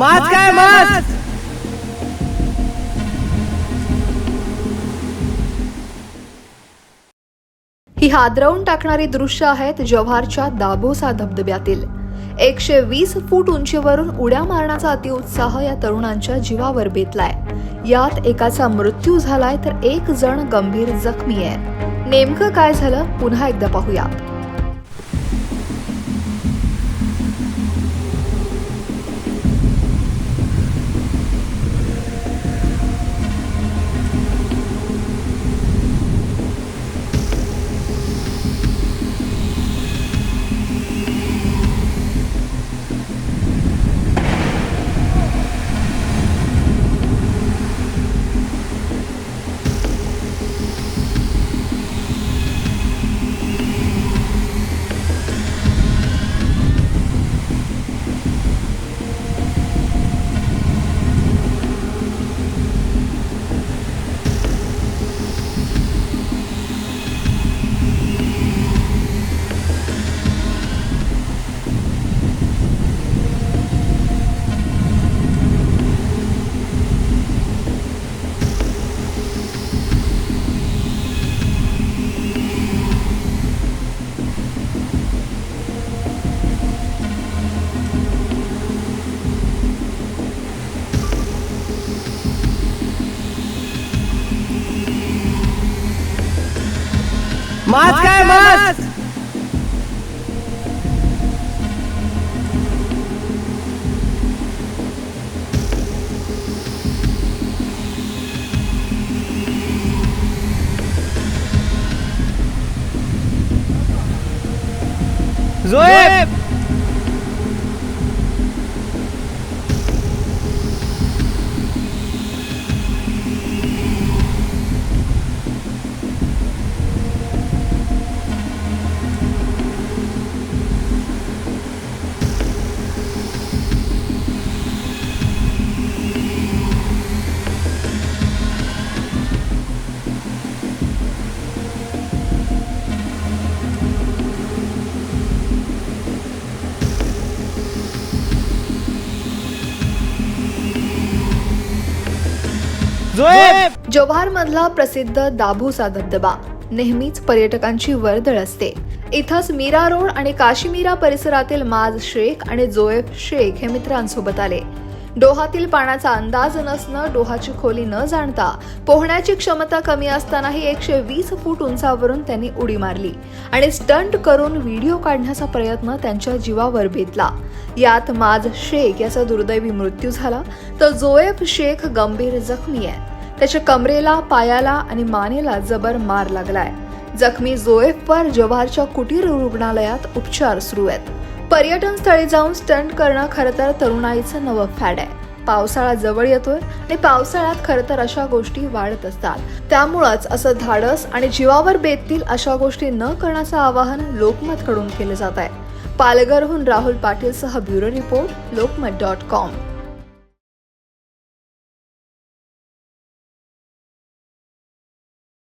मास काय मास ही हादरवून टाकणारी दृश्य आहेत जव्हारच्या दाभोसा धबधब्यातील. एकशे वीस फूट उंचीवरून उड्या मारण्याचा अतिउत्साह या तरुणांच्या जीवावर बेतलाय. यात एकाचा मृत्यू झालाय तर एक जण गंभीर जखमी आहे. नेमकं काय झालं पुन्हा एकदा पाहूयात. मास काय मास जोएब जोएब मधला प्रसिद्ध दाभोसा धबधबा नेहमीच पर्यटकांची वर्दळ असते. इथंच मीरा रोड आणि काशीमीरा परिसरातील माज शेख आणि जोएफ शेख हे मित्रांसोबत आले. डोहातील पाण्याचा अंदाज नसणं डोहाची खोली न जाणता. पोहण्याची क्षमता कमी असतानाही एकशे वीस फूट उंचावरून त्यांनी उडी मारली आणि स्टंट करून व्हिडिओ काढण्याचा प्रयत्न त्यांच्या जीवावर बेतला यात माज शेख याचा दुर्दैवी मृत्यू झाला. तर जोएफ शेख गंभीर जखमी आहे. त्याच्या कमरेला पायाला आणि मानेला जबर मार लागलाय. जखमी जोएफवर जव्हारच्या कुटीर रुग्णालयात उपचार सुरू आहेत. पर्यटन स्थळी जाऊन स्टंट करणं खरं तर तरुणाईचं नवं फॅड आहे. पावसाळा जवळ येतोय आणि पावसाळ्यात खरं तर अशा गोष्टी वाढत असतात. त्यामुळंच असं धाडस आणि जीवावर बेततील अशा गोष्टी न करण्याचं आवाहन लोकमत कडून केलं जात आहे. पालघरहून Rahul पाटीलसह bureau report Lokmat dot com.